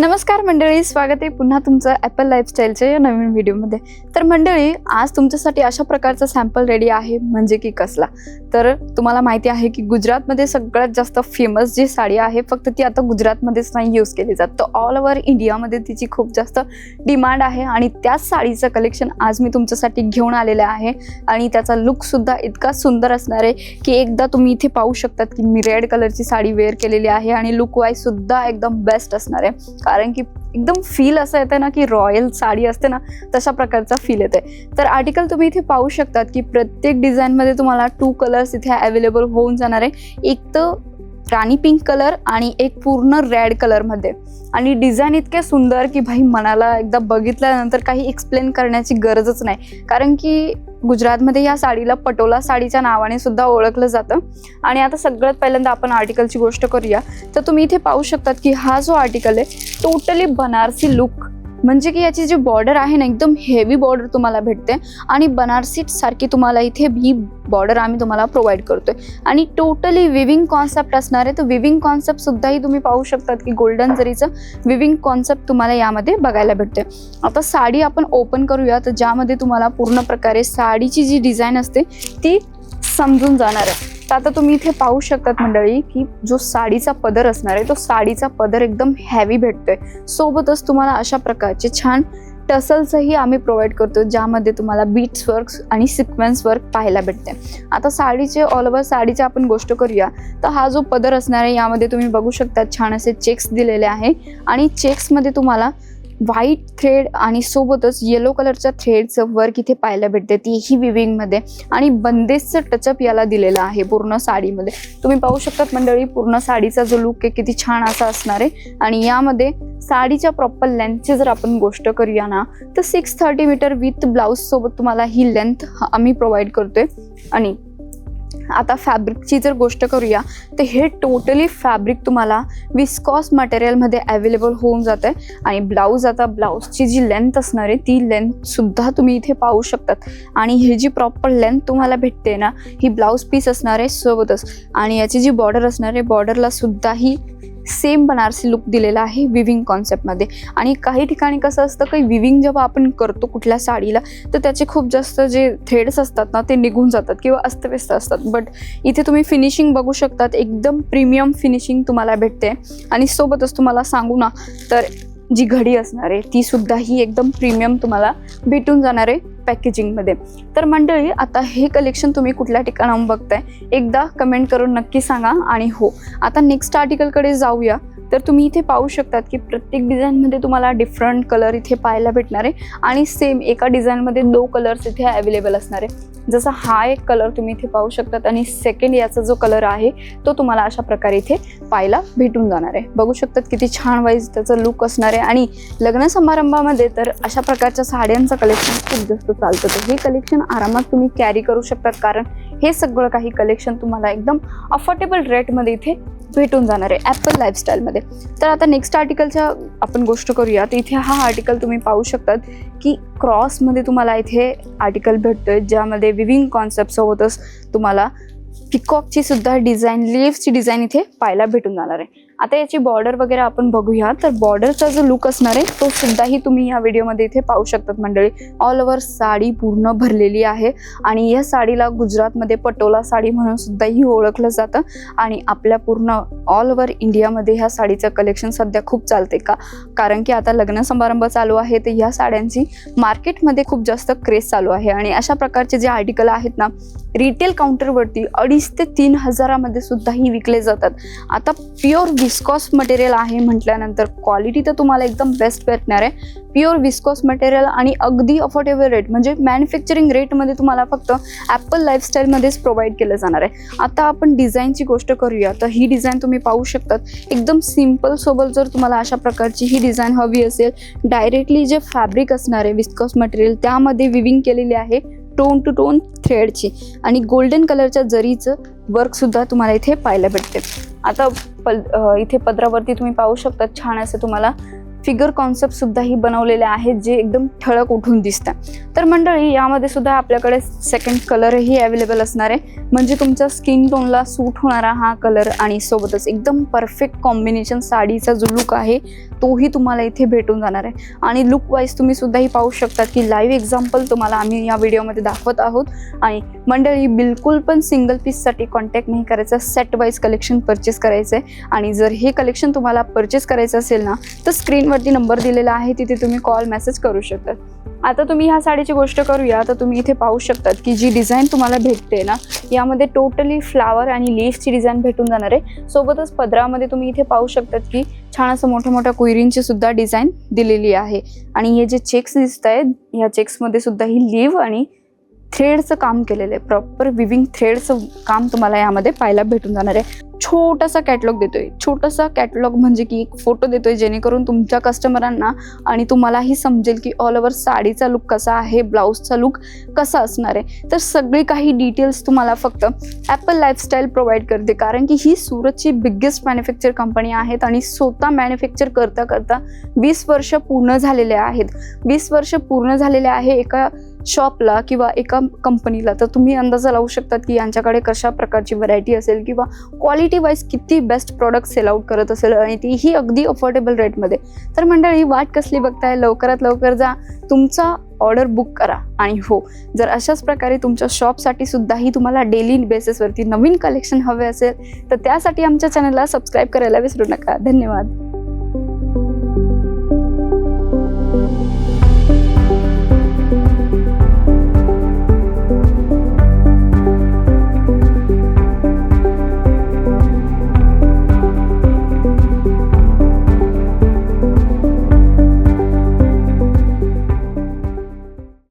नमस्कार मंडळी स्वागत आहे पुन्हा तुमचं ॲपल लाईफस्टाईलच्या या नवीन व्हिडिओमध्ये. तर मंडळी आज तुमच्यासाठी अशा प्रकारचा सॅम्पल रेडी आहे म्हणजे की कसला? तर तुम्हाला माहिती आहे की गुजरातमध्ये सगळ्यात जास्त फेमस जी साडी आहे फक्त ती आता गुजरातमध्येच नाही यूज केली जात. तर ऑल ओव्हर इंडियामध्ये तिची खूप जास्त डिमांड आहे आणि त्याच साडीचं कलेक्शन आज मी तुमच्यासाठी घेऊन आलेलं आहे. आणि त्याचा लुकसुद्धा इतका सुंदर असणार आहे की एकदा तुम्ही इथे पाहू शकतात की मी रेड कलरची साडी वेअर केलेली आहे आणि लुक वाईजसुद्धा एकदम बेस्ट असणार आहे. कारण की एकदम फील असं येतं ना की रॉयल साडी असते ना तशा प्रकारचा फील येते तर आर्टिकल तुम्ही इथे पाहू शकतात की प्रत्येक डिझाईनमध्ये तुम्हाला टू कलर्स इथे अवेलेबल होऊन जाणार आहे. एक तर राणी पिंक कलर आणि एक पूर्ण रेड कलरमध्ये आणि डिझाईन इतके सुंदर की भाई मनाला एकदा बघितल्यानंतर काही एक्सप्लेन करण्याची गरजच नाही. कारण की गुजरातमध्ये या साडीला पटोला साडीच्या नावाने सुद्धा ओळखलं जातं. आणि आता सगळ्यात पहिल्यांदा आपण आर्टिकलची गोष्ट करूया. तर तुम्ही इथे पाहू शकतात की हा जो आर्टिकल आहे टोटली बनारसी लुक म्हणजे की याची जी बॉर्डर आहे ना एकदम हेवी बॉर्डर तुम्हाला भेटते. आणि बनारसी सारखी तुम्हाला इथे ही बॉर्डर आम्ही तुम्हाला प्रोव्हाइड करतोय. आणि टोटली विविंग कॉन्सेप्ट असणार आहे तर विविंग कॉन्सेप्ट सुद्धाही तुम्ही पाहू शकतात की गोल्डन जरीचं विविंग कॉन्सेप्ट तुम्हाला यामध्ये बघायला भेटते. आता साडी आपण ओपन करूया तर ज्यामध्ये तुम्हाला पूर्ण प्रकारे साडीची जी डिझाईन असते ती समजून जाणार आहे. तर आता तुम्ही इथे पाहू शकतात मंडळी की जो साडीचा पदर असणार आहे तो साडीचा पदर एकदम हॅवी भेटतोय. सोबतच तुम्हाला अशा प्रकारचे छान टसल्सही आम्ही प्रोव्हाइड करतो ज्यामध्ये तुम्हाला बीट्स वर्क आणि सिक्वेन्स वर्क पाहायला भेटते आता साडीचे ऑल ओव्हर साडीचे आपण गोष्ट करूया. तर हा जो पदर असणार आहे यामध्ये तुम्ही बघू शकता छान असे चेक्स दिलेले आहे. आणि चेक्समध्ये तुम्हाला व्हाईट थ्रेड आणि सोबतच येलो कलरच्या थ्रेडचं वर्क इथे पाहायला भेटते. तीही विविंगमध्ये आणि बंदेजचं टचअप याला दिलेलं आहे पूर्ण साडीमध्ये. तुम्ही पाहू शकतात मंडळी पूर्ण साडीचा जो लुक आहे किती छान असा असणार आहे. आणि यामध्ये साडीच्या प्रॉपर लेंथची जर आपण गोष्ट करूया ना तर six thirty metre with blouse सोबत तुम्हाला ही लेंथ आम्ही प्रोव्हाइड करतोय. आणि आता फॅब्रिकची जर गोष्ट करूया तर हे टोटली फॅब्रिक तुम्हाला विस्कॉस मटेरियलमध्ये अवेलेबल होऊन जातं आहे आणि ब्लाऊज आता ब्लाऊजची जी लेंथ असणार आहे ती लेंथसुद्धा तुम्ही इथे पाहू शकतात. आणि ही जी प्रॉपर लेंथ तुम्हाला भेटते ना ही ब्लाऊज पीस असणार आहे सोबतच. आणि याची जी बॉर्डर असणार आहे बॉर्डरला सुद्धा ही सेम बनारसी लुक दिलेला आहे विविंग कॉन्सेप्टमध्ये आणि काही ठिकाणी कसं असतं काही विविंग जेव्हा आपण करतो कुठल्या साडीला तर त्याचे खूप जास्त जे थ्रेड्स असतात ना ते निघून जातात किंवा अस्तव्यस्त असतात. बट इथे तुम्ही फिनिशिंग बघू शकतात. एकदम प्रीमियम फिनिशिंग तुम्हाला भेटते. आणि सोबतच तुम्हाला सांगू ना तर जी घडी असणार आहे ती सुद्धा ही एकदम प्रीमियम तुम्हाला भेटून जाणार आहे. पॅकेजिंगमध्ये तर मंडळी आता हे कलेक्शन तुम्ही कुठल्या ठिकाणाहून बघताय? एकदा कमेंट करून नक्की सांगा आणि हो. आता नेक्स्ट आर्टिकलकडे जाऊया. तर तुम्ही इथे पाहू शकतात की प्रत्येक डिझाईनमध्ये तुम्हाला डिफरंट कलर इथे पाहायला भेटणार आहे. आणि सेम एका डिझाईनमध्ये दो कलर्स इथे अवेलेबल असणार आहे. जसा हा एक कलर तुम्ही इथे पाहू शकतात आणि सेकंड याचा जो कलर आहे तो तुम्हाला अशा प्रकारे इथे पाहायला भेटून जाणार आहे. बघू शकतात किती छान वाईज त्याचं लुक असणार आहे. आणि लग्न समारंभामध्ये तर अशा प्रकारच्या साड्यांचं कलेक्शन खूप जास्त चालतं. तर हे कलेक्शन आरामात तुम्ही कॅरी करू शकतात. कारण हे सगळं काही कलेक्शन तुम्हाला एकदम अफोर्डेबल रेटमध्ये इथे भेटून जाणार आहे ॲपल लाईफस्टाईलमध्ये तर आता नेक्स्ट आर्टिकलच्या आपण गोष्ट करूया. तर इथे हा आर्टिकल तुम्ही पाहू शकतात की क्रॉसमध्ये तुम्हाला इथे आर्टिकल भेटतोय ज्यामध्ये विविंग कॉन्सेप्टसोबतच तुम्हाला पिकॉकची सुद्धा डिझाईन लिव्सची डिझाईन इथे पाहायला भेटून जाणार आहे. आता याची बॉर्डर वगैरे आपण बघूया. तर बॉर्डरचा जो लुक असणार आहे तो सुद्धाही तुम्ही या व्हिडिओमध्ये इथे पाहू शकतात मंडळी. ऑल ओव्हर साडी पूर्ण भरलेली आहे. आणि या साडीला गुजरातमध्ये पटोला साडी म्हणून सुद्धाही ओळखलं जातं. आणि आपल्या पूर्ण ऑल ओव्हर इंडियामध्ये ह्या साडीचं कलेक्शन सध्या खूप चालते का? कारण की आता लग्न समारंभ चालू आहे तर ह्या साड्यांची मार्केटमध्ये खूप जास्त क्रेज चालू आहे. आणि अशा प्रकारचे जे आर्टिकल आहेत ना रिटेल काउंटरवरती अडीच ते तीन हजारामध्ये सुद्धाही विकले जातात. आता प्युअर विस्कॉस मटेरियल आहे म्हटल्यानंतर क्वालिटी तर तुम्हाला एकदम बेस्ट भेटणार आहे. प्युअर विस्कॉस मटेरियल आणि अगदी अफोर्डेबल रेट म्हणजे मॅन्युफॅक्चरिंग रेटमध्ये तुम्हाला फक्त ॲपल लाईफस्टाईलमध्येच प्रोव्हाइड केलं जाणार आहे. आता आपण डिझाईनची गोष्ट करूया. तर ही डिझाईन तुम्ही पाहू शकतात. एकदम सिंपल सोबत जर तुम्हाला अशा प्रकारची ही डिझाईन हवी असेल डायरेक्टली जे फॅब्रिक असणार आहे विस्कॉस मटेरियल त्यामध्ये विविंग केलेली आहे. टोन टू टोन थ्रेडची आणि गोल्डन कलरच्या जरीचं वर्कसुद्धा तुम्हाला इथे पाहायला भेटते. आता पल इथे पदरावरती तुम्ही पाहू शकता छान असं तुम्हाला फिगर कॉन्सेप्ट सुद्धा ही बनवलेले आहेत जे एकदम ठळक उठून दिसतात. तर मंडळी यामध्ये सुद्धा आपल्याकडे सेकंड कलरही अवेलेबल असणार आहे. म्हणजे तुमच्या स्किन टोनला सूट होणारा हा कलर आणि सोबतच एकदम परफेक्ट कॉम्बिनेशन साडीचा जो लुक आहे तोही तुम्हाला इथे भेटून जाणार आहे. आणि लुक वाईज तुम्ही सुद्धाही पाहू शकतात की लाईव्ह एक्झाम्पल तुम्हाला आम्ही या व्हिडिओमध्ये दाखवत आहोत. आणि मंडळी बिलकुल पण सिंगल पीससाठी कॉन्टॅक्ट नाही करायचा. सेट वाईज कलेक्शन परचेस करायचं आहे आणि जर हे कलेक्शन तुम्हाला परचेस करायचं असेल ना तर स्क्रीन स्क्रीनवरती नंबर दिलेला आहे तिथे तुम्ही कॉल मेसेज करू शकतात आता तुम्ही ह्या साडीची गोष्ट करूया तर तुम्ही इथे पाहू शकतात की जी डिझाईन तुम्हाला भेटते ना यामध्ये टोटली फ्लावर आणि लीफची डिझाईन भेटून जाणार आहे. सोबतच पदरामध्ये तुम्ही इथे पाहू शकतात की छान असं मोठ्या मोठ्या कुयरींची सुद्धा डिझाईन दिलेली आहे. आणि हे जे चेक्स दिसत आहेत ह्या चेक्समध्ये सुद्धा ही लीव आणि थ्रेडचं काम केलेलं आहे. प्रॉपर विविंग थ्रेडचं काम तुम्हाला यामध्ये पाहायला भेटून जाणार आहे. छोटासा कॅटलॉग देतोय. छोटासा कॅटलॉग म्हणजे की एक फोटो देतोय जेणेकरून तुमच्या कस्टमरांना आणि तुम्हालाही समजेल की ऑल ओव्हर साडीचा लुक कसा आहे ब्लाऊजचा लुक कसा असणार आहे. तर सगळी काही डिटेल्स तुम्हाला फक्त ॲपल लाईफस्टाईल प्रोव्हाइड करते. कारण की ही सुरतची बिग्गेस्ट मॅन्युफॅक्चर कंपनी आहेत आणि स्वतः मॅन्युफॅक्चर करता करता वीस वर्ष पूर्ण झालेले आहेत. वीस वर्ष पूर्ण झालेले आहे एका शॉपला किंवा एका कंपनीला तर तुम्ही अंदाजा लावू शकतात की यांच्याकडे कशा प्रकारची व्हरायटी असेल किंवा क्वालिटी वाईज किती बेस्ट प्रॉडक्ट सेल आउट करत असेल आणि ती ही अगदी अफोर्डेबल रेटमध्ये तर मंडळी वाट कसली बघताय? लवकरात लवकर जा. तुमचा ऑर्डर बुक करा. आणि हो जर अशाच प्रकारे तुमच्या शॉपसाठी सुद्धाही तुम्हाला डेली बेसिसवरती नवीन कलेक्शन हवे असेल तर त्यासाठी आमच्या चॅनलला सबस्क्राईब करायला विसरू नका. धन्यवाद.